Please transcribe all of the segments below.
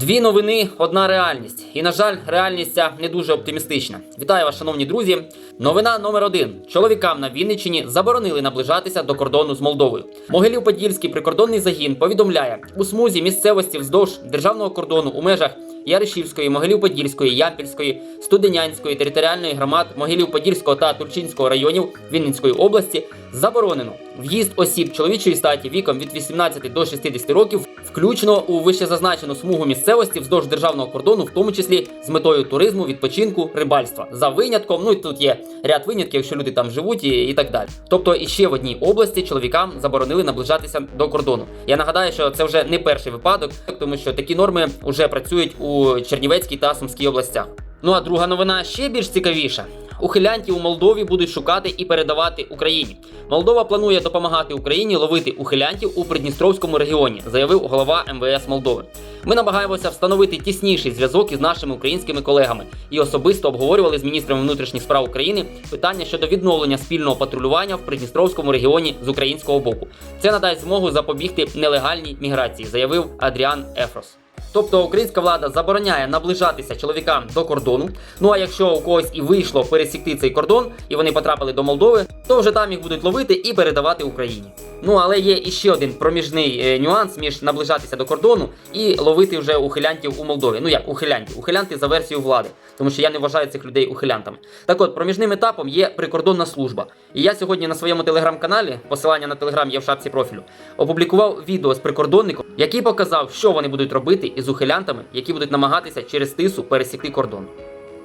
Дві новини, одна реальність. І, на жаль, реальність ця не дуже оптимістична. Вітаю вас, шановні друзі. Новина номер один: чоловікам на Вінниччині заборонили наближатися до кордону з Молдовою. Могилів-Подільський прикордонний загін повідомляє у смузі місцевості вздовж державного кордону у межах Яришівської, Могилів-Подільської, Ямпільської, Студенянської територіальної громад Могилів-Подільського та Турчинського районів Вінницької області заборонено в'їзд осіб чоловічої статі віком від 18 до 60 років, включно у вищезазначену смугу місцевості вздовж державного кордону, в тому числі з метою туризму, відпочинку, рибальства. За винятком, ну і тут є ряд винятків, якщо люди там живуть і, і так далі. Тобто, іще в одній області чоловікам заборонили наближатися до кордону. Я нагадаю, що це вже не перший випадок, тому що такі норми вже працюють у Чернівецькій та Сумській областях. Ну а друга новина ще більш цікавіша. Ухилянтів у Молдові будуть шукати і передавати Україні. Молдова планує допомагати Україні ловити ухилянтів у Придністровському регіоні, заявив голова МВС Молдови. Ми намагаємося встановити тісніший зв'язок із нашими українськими колегами і особисто обговорювали з міністром внутрішніх справ України питання щодо відновлення спільного патрулювання в Придністровському регіоні з українського боку. Це надасть змогу запобігти нелегальній міграції, заявив Адріан Ефрос. Тобто українська влада забороняє наближатися чоловікам до кордону. Ну а якщо у когось і вийшло пересікти цей кордон і вони потрапили до Молдови, то вже там їх будуть ловити і передавати Україні. Ну але є іще один проміжний е, нюанс між наближатися до кордону і ловити вже ухилянтів у Молдові. Ну як ухилянтів, ухилянти за версією влади, тому що я не вважаю цих людей ухилянтами. Так от, проміжним етапом є прикордонна служба. І я сьогодні на своєму телеграм-каналі, посилання на телеграм є в шапці профілю, опублікував відео з прикордонником, який показав, що вони будуть робити із ухилянтами, які будуть намагатися через тису пересікти кордон.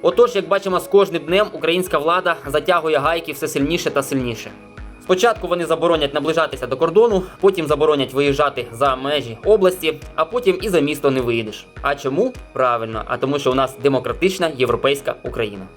Отож, як бачимо, з кожним днем українська влада затягує гайки все сильніше та сильніше. Спочатку вони заборонять наближатися до кордону, потім заборонять виїжджати за межі області, а потім і за місто не виїдеш. А чому? Правильно, а тому, що у нас демократична європейська Україна.